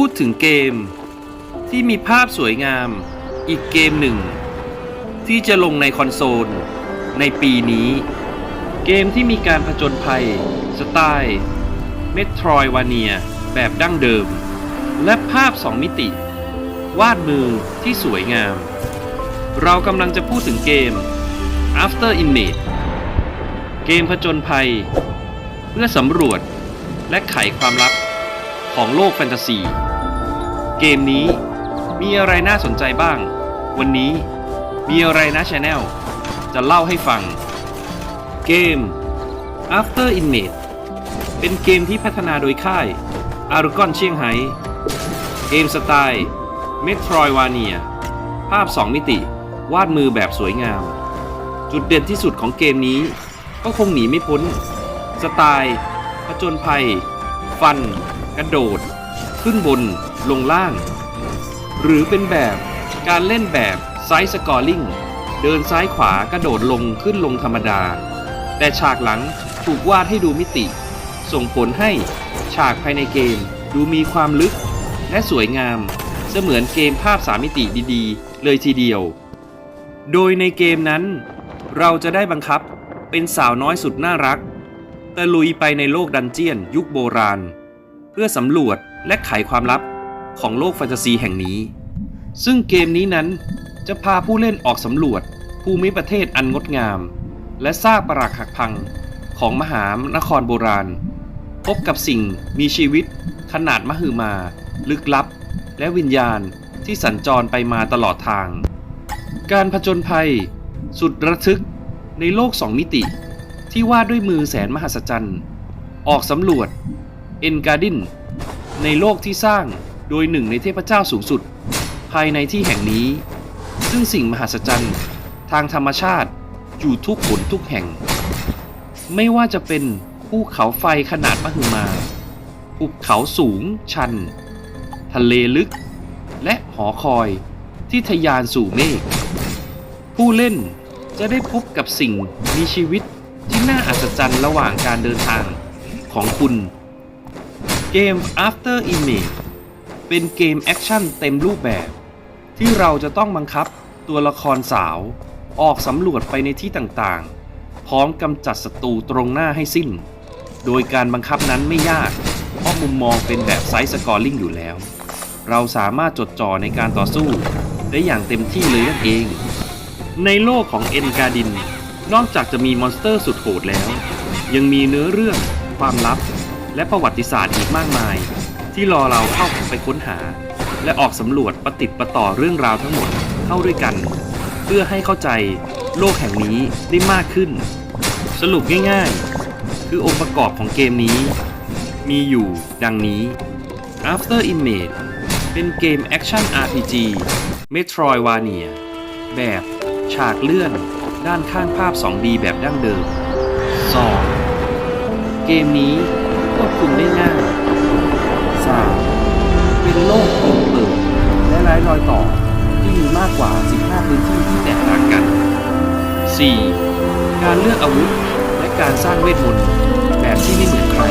พูดถึงเกม ที่มีภาพสวยงาม อีกเกมหนึ่ง ที่จะลงในคอนโซล ในปีนี้ เกมที่มีการผจญภัย สไตล์เมโทรวาเนีย แบบดั้งเดิม และภาพ2มิติ วาดมือที่สวยงาม เรากำลังจะพูดถึงเกม After Image เกมผจญภัย เพื่อสำรวจและไขความลับของโลกแฟนตาซี เกมนี้มีอะไรน่าสนใจบ้าง วันนี้มีอะไรนะชาแนลจะเล่าให้ฟัง เกม After Image เป็นเกมที่พัฒนาโดยค่าย a r g o n เชียงไฮ้เกมสไตล์ Metroidvania ภาพ 2 มิติ วาดมือแบบสวยงาม จุดเด่นที่สุดของเกมนี้ ก็คงหนีไม่พ้น สไตล์ผจญภัย ฟัน กระโดด ขึ้นบน ลงล่าง หรือเป็นแบบการเล่นแบบไซส์สกอร์ลิงเดินซ้ายขวากระโดดลงขึ้นลงธรรมดา แต่ฉากหลังถูกวาดให้ดูมิติ ส่งผลให้ฉากภายในเกมดูมีความลึก และสวยงาม เสมือนเกมภาพสามมิติดีๆ เลยทีเดียว โดยในเกมนั้น เราจะได้บังคับเป็นสาวน้อยสุดน่ารักตะลุยไปในโลกดันเจียนยุคโบราณ เพื่อสำรวจและไขความลับ ของโลกแฟนตาซีแห่งนี้ ซึ่งเกมนี้นั้นจะพาผู้เล่นออกสำรวจภูมิประเทศอันงดงาม และซากปรักหักพังของมหานครโบราณ พบกับสิ่งมีชีวิตขนาดมหึมา ลึกลับ และวิญญาณที่สัญจรไปมาตลอดทาง การผจญภัย สุดระทึกในโลกสองมิติ ที่วาดด้วยมือแสนมหัศจรรย์ ออกสำรวจเอนการ์ดินในโลกที่สร้าง โดยหนึ่งในเทพเจ้าสูงสุด ภายในที่แห่งนี้ ซึ่งสิ่งมหัศจรรย์ ทางธรรมชาติอยู่ทุกขนทุกแห่ง ไม่ว่าจะเป็นภูเขาไฟขนาดมหึมาภูเขาสูงชัน ทะเลลึก และหอคอยที่ทะยานสู่เมฆผู้เล่นจะได้พบกับสิ่งมีชีวิตที่น่าอัศจรรย์ระหว่างการเดินทางของคุณ เกม After Image เป็นเกมแอคชั่นเต็มรูปแบบ ที่เราจะต้องบังคับตัวละครสาว ออกสำรวจไปในที่ต่างๆ พร้อมกำจัดศัตรูตรงหน้าให้สิ้น โดยการบังคับนั้นไม่ยาก เพราะมุมมองเป็นแบบไซส์สกอร์ลิงอยู่แล้ว เราสามารถจดจ่อในการต่อสู้ ได้อย่างเต็มที่เลยนั่นเอง ในโลกของเอ็นการดิน นอกจากจะมีมอนสเตอร์สุดโหดแล้ว ยังมีเนื้อเรื่องความลับ และประวัติศาสตร์อีกมากมาย ที่รอเราเข้าไปค้นหา และออกสำรวจประติดประต่อเรื่องราวทั้งหมดเข้าด้วยกัน เพื่อให้เข้าใจโลกแห่งนี้ได้มากขึ้น สรุปง่ายๆ คือองค์ประกอบของเกมนี้ มีอยู่ดังนี้ After Image เป็นเกมแอคชั่น RPG Metroidvania แบบฉากเลื่อนด้านข้างภาพ 2D แบบดั้งเดิม 2. เกมนี้ควบคุมได้ง่าย 3. เป็นโลกเปิดเปิดและไร้รอยต่อที่มีมากกว่า 15 พื้นที่ที่แตกต่างกัน 4. การเลือกอาวุธและการสร้างเวทมนต์แบบที่ไม่เหมือนใคร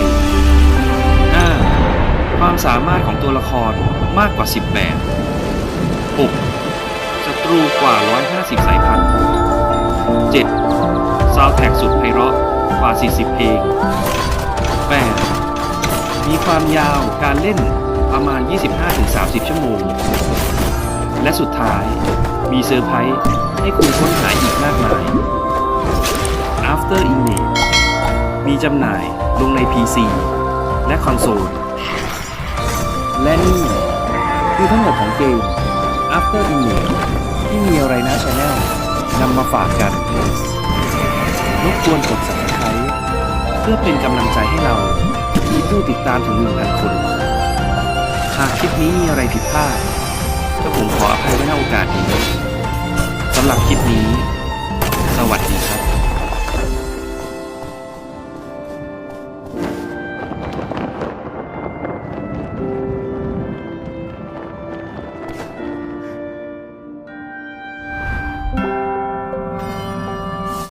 5. ความสามารถของตัวละครมากกว่า 10 แบบ 6. ศัตรูกว่า 150 สายพันธุ์ 7. ซาวแท็กสุดไพเราะกว่า 40 เพลง 8. มีความยาวการเล่นประมาณ 25-30 ชั่วโมง และสุดท้ายมีเซอร์ไพรส์ให้คุณค้นหาอีกมากมาย After Image มีจำหน่ายลงใน PC และคอนโซล และนี่คือทั้งหมดของเกม After Image ที่มีอะไรนะชาแนลนำมาฝากกันรบกวนกด subscribe เพื่อเป็นกำลังใจให้เรา มีผู้ติดตามถึง 1,000 คน หากคลิปนี้มีอะไรผิดพลาดก็ผมขออภัยไว้ในโอกาสนี้